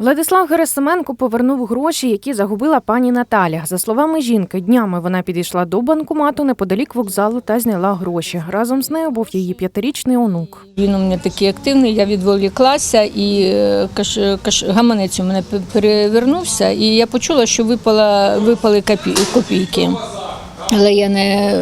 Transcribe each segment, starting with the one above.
Владислав Герасименко повернув гроші, які загубила пані Наталя. За словами жінки, днями вона підійшла до банкомату неподалік вокзалу та зняла гроші. Разом з нею був її п'ятирічний онук. Він у мене такий активний, я відволіклася і е, каш, каш, гаманець у мене перевернувся, і я почула, що випала, випали копійки. Але я не,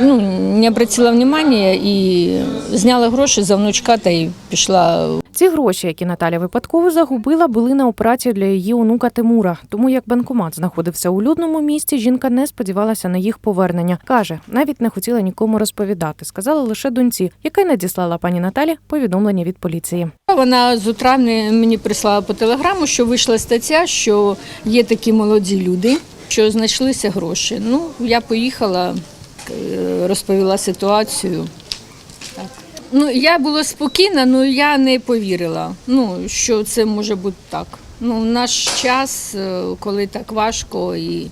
ну, не обратила внимання і зняла гроші за внучка та й пішла Ці гроші, які Наталя випадково загубила, були на операцію для її онука Тимура. Тому як банкомат знаходився у людному місці, жінка не сподівалася на їх повернення. каже, навіть не хотіла нікому розповідати. Сказала лише доньці, яка й надіслала пані Наталі повідомлення від поліції. Вона з утра мені прислала по телеграму, що вийшла стаття, що є такі молоді люди, що знайшлися гроші. Ну, я поїхала, розповіла ситуацію. Так. Ну, я була спокійна, але я не повірила, ну, що це може бути так. Ну, в наш час, е, коли так важко, і е,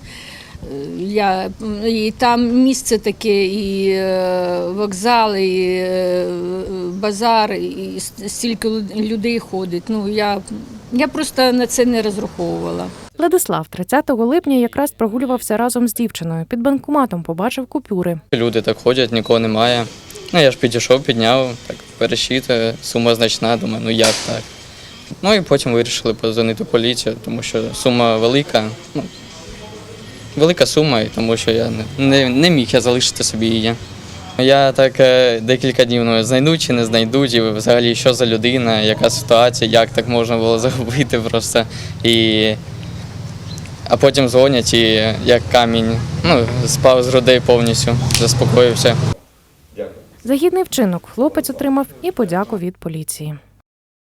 я, і там місце таке, і е, вокзал, і е, базар, і стільки людей ходить. Ну, я, я просто на це не розраховувала. Владислав 30 липня якраз прогулювався разом з дівчиною. Під банкоматом побачив купюри. Люди так ходять, нікого немає. Ну, я ж підійшов, підняв, так пересчитую, сума значна, думаю, ну як так. Ну і потім вирішили позвонити поліцію, тому що сума велика. Ну, велика сума, тому що я не, не, не міг я залишити собі її. Я так е, декілька днів ну, знайду чи не знайдуть, і взагалі що за людина, яка ситуація, як так можна було загубити просто. І... А потім дзвонять і як камінь. Ну, спав з грудей повністю, заспокоївся. Загідний вчинок хлопець отримав і подяку від поліції.